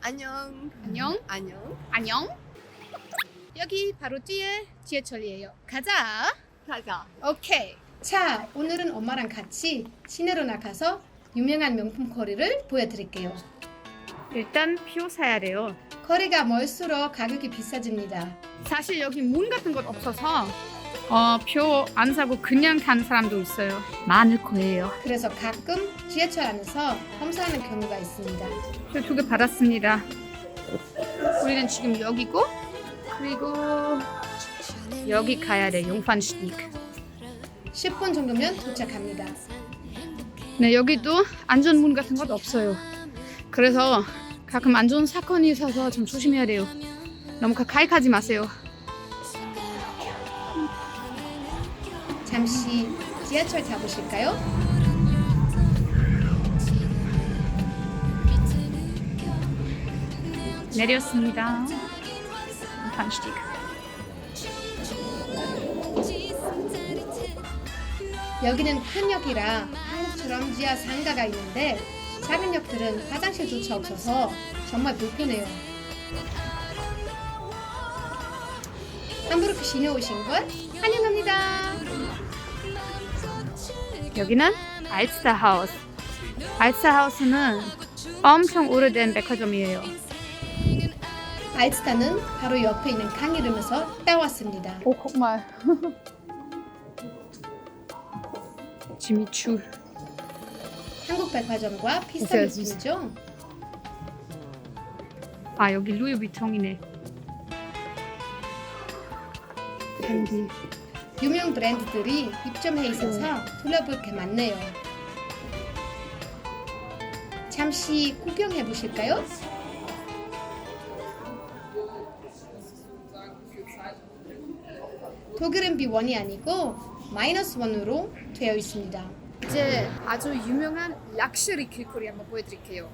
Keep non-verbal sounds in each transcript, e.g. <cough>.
안녕. 안녕. 안녕. 안녕. 여기 바로 뒤에 지하철이에요. 가자. 가자. 오케이. 자, 오늘은 엄마랑 같이 시내로 나가서 유명한 명품 거리를 보여드릴게요. 일단 표 사야 돼요. 거리가 멀수록 가격이 비싸집니다. 사실 여기 문 같은 것 없어서 어, 표 안 사고 그냥 가는 사람도 있어요. 많을 거예요. 그래서 가끔 지하철 안에서 검사하는 경우가 있습니다. 표 두 개 받았습니다. 우리는 지금 여기고 그리고 여기 가야 돼. 용판슈닉. 10분 정도면 도착합니다. 네, 여기도 안전문 같은 것 없어요. 그래서 가끔 안 좋은 사건이 있어서 좀 조심해야 돼요. 너무 가까이 가지 마세요. 잠시 지하철 타보실까요? 내렸습니다. 반스틱. 여기는 큰 역이라 한국처럼 지하 상가가 있는데 작은 역들은 화장실조차 없어서 정말 불편해요. 함부르크 시내 오신 걸 환영합니다. 여기는 알츠다 하우스. 알츠다 하우스는 엄청 오래된 백화점이에요. 알츠다는 바로 옆에 있는 강 이름에서 따왔습니다. 오, 정말. <laughs> 지미추. 한국 백화점과 비슷한 느낌이죠? 아 여기 루이비통이네. 캔디. 유명 브랜드들이 입점해 있어서 둘러볼 게 많네요. 잠시 구경해 보실까요? 독일은 B1이 아니고 마이너스 1으로 되어 있습니다. 이제 아주 유명한 락셔리 길거리 한번 보여드릴게요.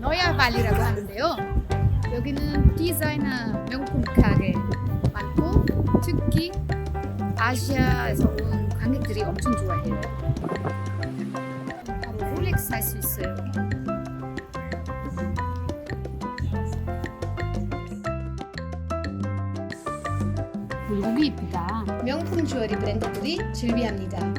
노야발리라고 하는데요. 여기는 디자이너 명품 가게 많고 특히 아시아에서 온 관객들이 엄청 좋아해요. 바로 롤렉스 살 수 있어요. 여기 이쁘다. 명품 주얼리 브랜드들이 즐비합니다.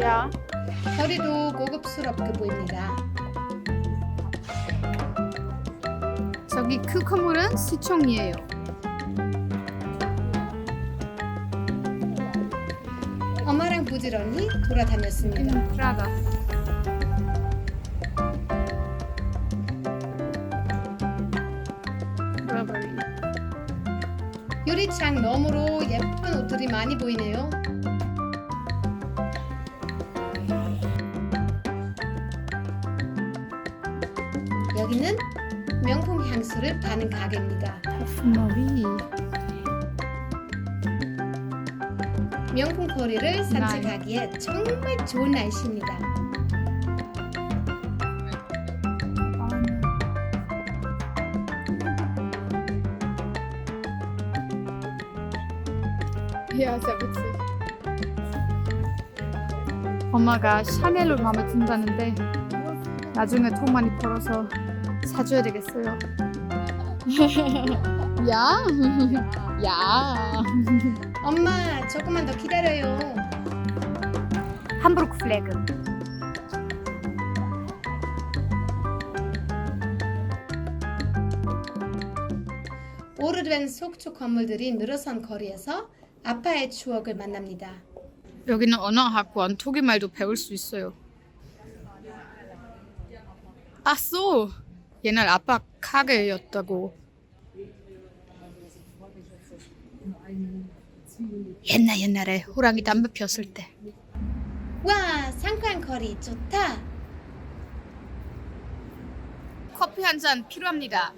야. 거리도 고급스럽게 보입니다. 저기 그 건물은 시청이에요. 엄마랑 부지런히 돌아다녔습니다. 프라가. 브라버리. 유리창 너머로 예쁜 옷들이 많이 보이네요. 향수를 파는 가게입니다. 퍼fu머리. 명품 거리를 산책하기에 정말 좋은 날씨입니다. 야, 진짜 그치. 엄마가 샤넬로 마음에 든다는데 나중에 돈 많이 벌어서 사줘야 되겠어요. <laughs> 야, <laughs> 야. 엄마, 조금만 더 기다려요. 함부르크 플래그. 오래된 속초 건물들이 늘어선 거리에서 아빠의 추억을 만납니다. 여기는 언어학원 독일말도 배울 수 있어요. 아쏘 옛날 아빠 가게였다고. 옛날 옛날에 호랑이 담배 피웠을 때. 와, 상쾌한 거리 좋다. 커피 한 잔 필요합니다.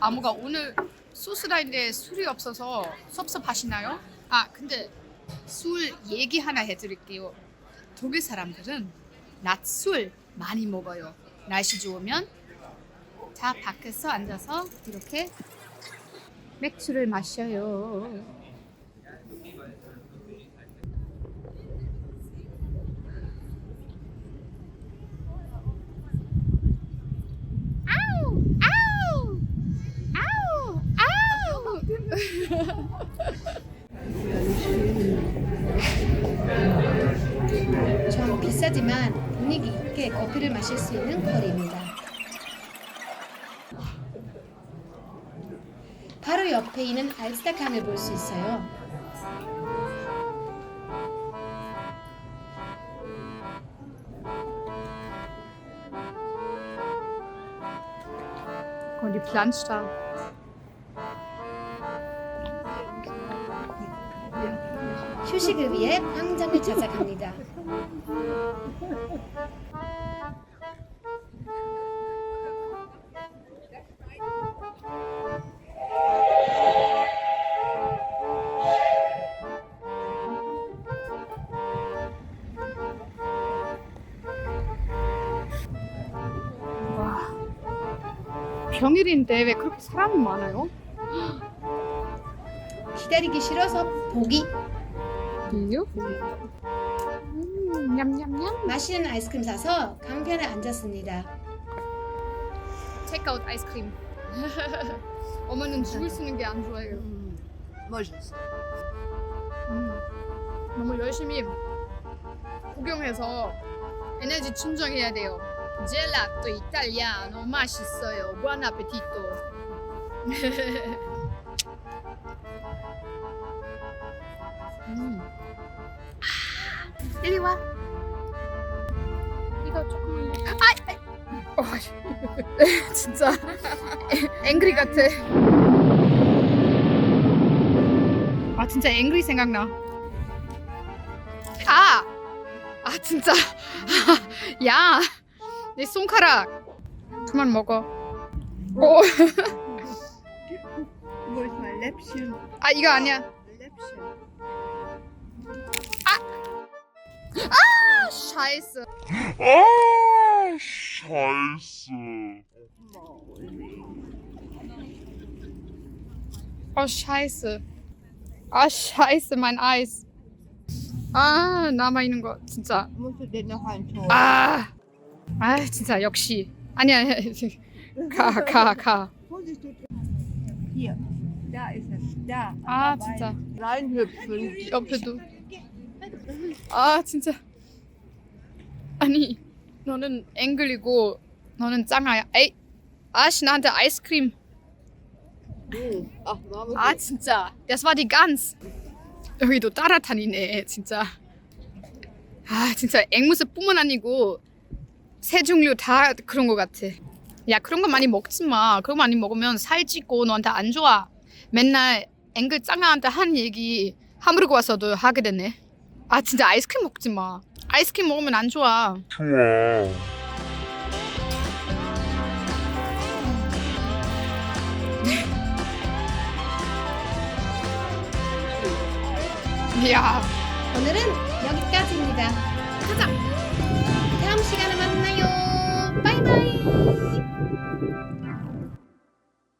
아무가 오늘 소스라인데 술이 없어서 섭섭하시나요? 아 근데 술 얘기 하나 해드릴게요. 독일 사람들은 낮술 많이 먹어요. 날씨 좋으면 다 밖에서 앉아서 이렇게 맥주를 마셔요. 좀 비싸지만 분위기 있게 커피를 마실 수 있는 거리입니다. 바로 옆에 있는 알스타강을 볼 수 있어요. Und Plansch 휴식을 위해 광장을 찾아갑니다. 와. 평일인데 왜 그렇게 사람이 많아요? 기다리기 싫어서 보기 이유? 음, 냠냠냠. 마시는 아이스크림 사서 강변에 앉았습니다. 체크아웃 아이스크림. <laughs> 엄마는 죽을 쓰는 게 안 좋아해요. 멋있어. 음, 너무 열심히 구경해서 에너지 충전해야 돼요. 젤라또 이탈리아노 맛있어요. 부안 아페티토. <laughs> 이리 와. 이거 조금만. 아, 아, 어, <laughs> 진짜 <laughs> 앵그리 같아. 아 진짜 앵그리 생각나. 아, 아 진짜. <laughs> 야, 내 손가락. 그만 먹어. 오, Wo ist mein Läppchen? 아 이거 아니야. 아, 샤이스. Ah, scheiße. 어 샤이스. 아 샤이스, mein Eis. 아 남아 있는 거 진짜. Musst du den noch eintun? 아, 아 진짜 역시. 아니야, 가, 가, 가. Vorsicht, du Hier. Da ist es. Da. 아 dabei. 진짜. Reinhüpfen. 옆에도. 아 진짜. 아니 너는 앵글이고 너는 짱아야. 에이, 아씨 나한테 아이스크림. Mama. 아 진짜. Das war die Gans. 여기도 따라다니네 진짜. 아 진짜 앵무새뿐만 아니고 새 종류 다 그런 것 같아. 야 그런 거 많이 먹지 마. 그런 거 많이 먹으면 살찌고 너한테 안 좋아. 맨날 앵글 짱아한테 한 얘기 하무르고 와서도 하게 되네. 아 진짜 아이스크림 먹지 마. 아이스크림 먹으면 안 좋아. 좋아. 야. 오늘은 여기까지입니다. 가자. 다음 시간에 만나요. 바이바이.